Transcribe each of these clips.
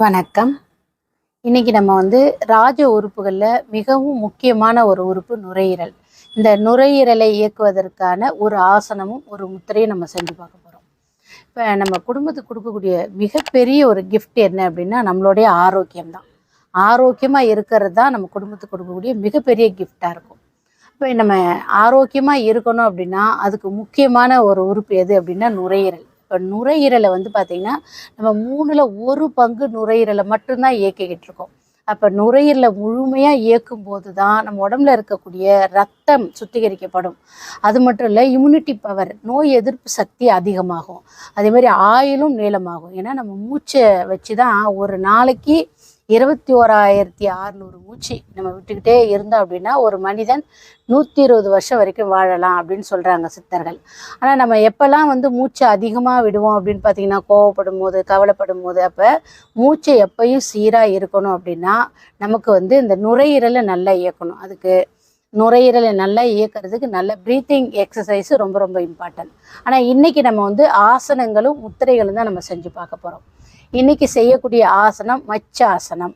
வணக்கம். இன்னைக்கு நம்ம வந்து ராஜ உறுப்புகளில் மிகவும் முக்கியமான ஒரு உறுப்பு நுரையீரல். இந்த நுரையீரலை இயக்குவதற்கான ஒரு ஆசனமும் ஒரு முத்திரையும் நம்ம செஞ்சு பார்க்க போகிறோம் இப்போ நம்ம குடும்பத்துக்கு கொடுக்கக்கூடிய மிகப்பெரிய ஒரு கிஃப்ட் என்ன அப்படின்னா நம்மளுடைய ஆரோக்கியம் தான் ஆரோக்கியமாக இருக்கிறது தான் நம்ம குடும்பத்துக்கு கொடுக்கக்கூடிய மிகப்பெரிய கிஃப்டாக இருக்கும். இப்போ நம்ம ஆரோக்கியமாக இருக்கணும் அப்படின்னா அதுக்கு முக்கியமான ஒரு உறுப்பு எது அப்படின்னா நுரையீரல். இப்போ நுரையீரலை வந்து பார்த்திங்கன்னா நம்ம மூணில் ஒரு பங்கு நுரையீரலை மட்டும்தான் இயக்கிக்கிட்டு இருக்கோம். அப்போ நுரையீரலை முழுமையாக இயக்கும் போது தான் நம்ம உடம்புல இருக்கக்கூடிய ரத்தம் சுத்திகரிக்கப்படும். அது மட்டும் இல்லை இம்யூனிட்டி பவர் நோய் எதிர்ப்பு சக்தி அதிகமாகும். அதே மாதிரி ஆயிலும் நீளமாகும். ஏன்னா நம்ம மூச்சை வச்சு தான் ஒரு நாளைக்கு இருபத்தி ஓராயிரத்தி அறநூறு மூச்சு நம்ம விட்டுக்கிட்டே இருந்தோம் அப்படின்னா ஒரு மனிதன் நூற்றி இருபது வருஷம் வரைக்கும் வாழலாம் அப்படின்னு சொல்கிறாங்க சித்தர்கள். ஆனால் நம்ம எப்போல்லாம் வந்து மூச்சை அதிகமாக விடுவோம் அப்படின்னு பார்த்தீங்கன்னா கோவப்படும் போது கவலைப்படும் போது அப்போ மூச்சை எப்பயும் சீராக இருக்கணும் அப்படின்னா நமக்கு வந்து இந்த நுரையீரலை நல்லா இயக்கணும். அதுக்கு நுரையீரலை நல்லா இயக்கிறதுக்கு நல்ல ப்ரீத்திங் எக்ஸசைஸ் ரொம்ப ரொம்ப இம்பார்ட்டன்ட் ஆனால் இன்றைக்கி நம்ம வந்து ஆசனங்களும் முத்திரைகளும் தான் நம்ம செஞ்சு பார்க்க போகிறோம் இன்னைக்கு செய்யக்கூடிய ஆசனம் மச்சாசனம்.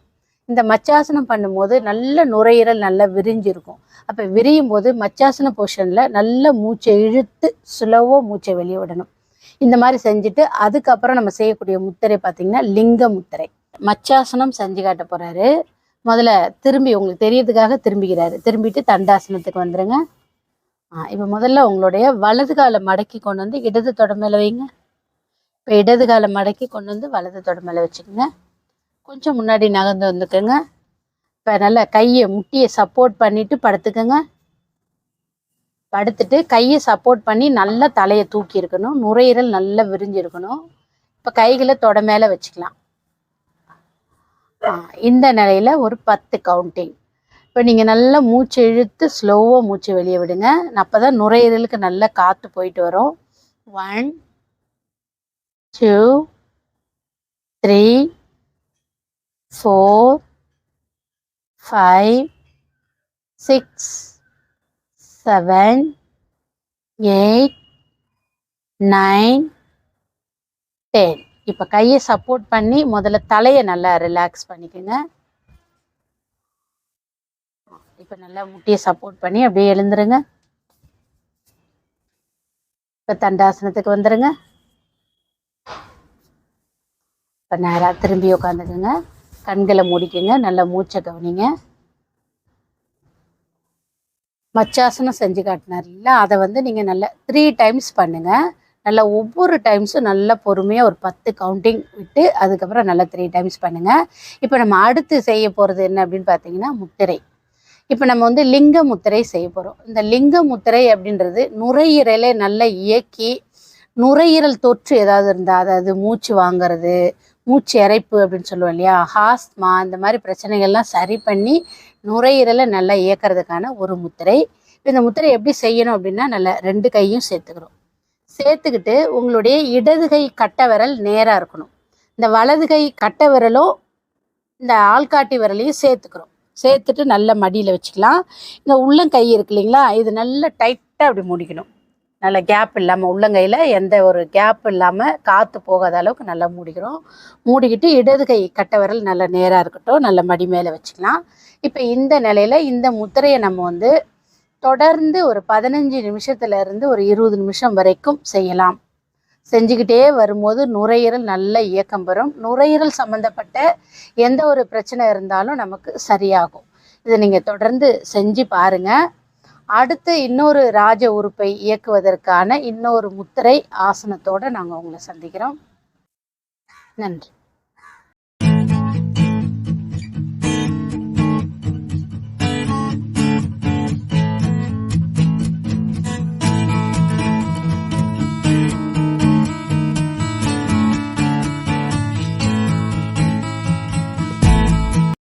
இந்த மச்சாசனம் பண்ணும்போது நல்ல நுரையீரல் நல்லா விரிஞ்சிருக்கும். அப்போ விரியும் போது மச்சாசன போர்ஷனில் நல்ல மூச்சை இழுத்து ஸ்லோவாக மூச்சை வெளியே விடணும். இந்த மாதிரி செஞ்சுட்டு அதுக்கப்புறம் நம்ம செய்யக்கூடிய முத்திரை பார்த்திங்கன்னா லிங்க முத்திரை. மச்சாசனம் செஞ்சு காட்ட போகிறாரு முதல்ல திரும்பி உங்களுக்கு தெரியறதுக்காக திரும்பிக்கிறாரு திரும்பிட்டு தண்டாசனத்துக்கு வந்துடுங்க ஆ இப்போ முதல்ல உங்களுடைய வலது காலை மடக்கி கொண்டு வந்து இடது தொடமையில் மேலே வைங்க. இப்போ இடது காலை மடக்கி கொண்டு வந்து வலது தொட மேலே வச்சுக்கோங்க. கொஞ்சம் முன்னாடி நகர்ந்து வந்துக்கோங்க. இப்போ நல்லா கையை முட்டியை சப்போர்ட் பண்ணிவிட்டு படுத்துக்கோங்க. படுத்துட்டு கையை சப்போர்ட் பண்ணி நல்லா தலையை தூக்கி இருக்கணும். நுரையீரல் நல்லா விரிஞ்சிருக்கணும் இப்போ கைகளை தொட மேலே வச்சுக்கலாம். இந்த நிலையில் ஒரு பத்து கவுண்டிங் இப்போ நீங்கள் நல்லா மூச்சு இழுத்து ஸ்லோவாக மூச்சு வெளியே விடுங்க. அப்போ தான் நுரையீரலுக்கு நல்லா காற்று போயிட்டு வரும். One two three four five six seven eight nine ten இப்போ கையை சப்போர்ட் பண்ணி முதல்ல தலையை நல்லா ரிலாக்ஸ் பண்ணிக்கோங்க. இப்போ நல்லா முட்டியை சப்போர்ட் பண்ணி அப்படியே எழுந்துருங்க. இப்போ தண்டாசனத்துக்கு வந்துருங்க. இப்போ நேராக திரும்பி உட்காந்துக்குங்க கண்களை மூடிக்குங்க. நல்லா மூச்சை கவனிங்க. மச்சாசனம் செஞ்சு காட்டினார்ல அதை வந்து நீங்கள் நல்லா த்ரீ டைம்ஸ் பண்ணுங்கள் நல்லா ஒவ்வொரு டைம்ஸும் நல்லா பொறுமையாக ஒரு பத்து கவுண்டிங் விட்டு அதுக்கப்புறம் நல்லா த்ரீ டைம்ஸ் பண்ணுங்கள் இப்போ நம்ம அடுத்து செய்ய போகிறது என்ன அப்படின்னு பார்த்தீங்கன்னா முத்திரை. இப்போ நம்ம வந்து லிங்க முத்திரை செய்ய போகிறோம் இந்த லிங்க முத்திரை அப்படின்றது நுரையீரலை நல்லா இயக்கி நுரையீரல் தொற்று ஏதாவது இருந்தால் அதாவது மூச்சு வாங்குறது மூச்சு இறைப்பு அப்படின்னு சொல்லுவோம் இல்லையா? ஹாஸ்மா இந்த மாதிரி பிரச்சனைகள்லாம் சரி பண்ணி நுரையீரலை நல்லா இயக்கிறதுக்கான ஒரு முத்திரை. இந்த முத்திரை எப்படி செய்யணும் அப்படின்னா நல்லா ரெண்டு கையும் சேர்த்துக்கிறோம் சேர்த்துக்கிட்டு உங்களுடைய இடது கை கட்டை விரல் நேராக இருக்கணும். இந்த வலது கை கட்டை விரலும் இந்த ஆள்காட்டி விரலையும் சேர்த்துக்கிறோம் சேர்த்துட்டு நல்ல மடியில் வச்சுக்கலாம். இந்த உள்ளங்கை இருக்கு இல்லைங்களா? இது நல்லா டைட்டாக அப்படி முடிக்கணும். நல்ல கேப் இல்லாமல் உள்ளங்கையில் எந்த ஒரு கேப் இல்லாமல் காற்று போகாத அளவுக்கு நல்லா மூடிக்கிறோம். மூடிக்கிட்டு இடது கை கட்டை விரல் நல்ல நேராக இருக்கட்டும். நல்ல மடி மேலே வச்சுக்கலாம். இப்போ இந்த நிலையில் இந்த முத்திரையை நம்ம வந்து தொடர்ந்து ஒரு பதினஞ்சு நிமிஷத்துலேருந்து ஒரு இருபது நிமிஷம் வரைக்கும் செய்யலாம். செஞ்சுக்கிட்டே வரும்போது நுரையீரல் நல்ல இயக்கம் பெறும். நுரையீரல் சம்மந்தப்பட்ட எந்த ஒரு பிரச்சனை இருந்தாலும் நமக்கு சரியாகும். இதை நீங்கள் தொடர்ந்து செஞ்சு பாருங்கள் அடுத்து இன்னொரு ராஜ உறுப்பை இயக்குவதற்கான இன்னொரு முத்திரை ஆசனத்தோடு நாங்கள் உங்களை சந்திக்கிறோம். நன்றி.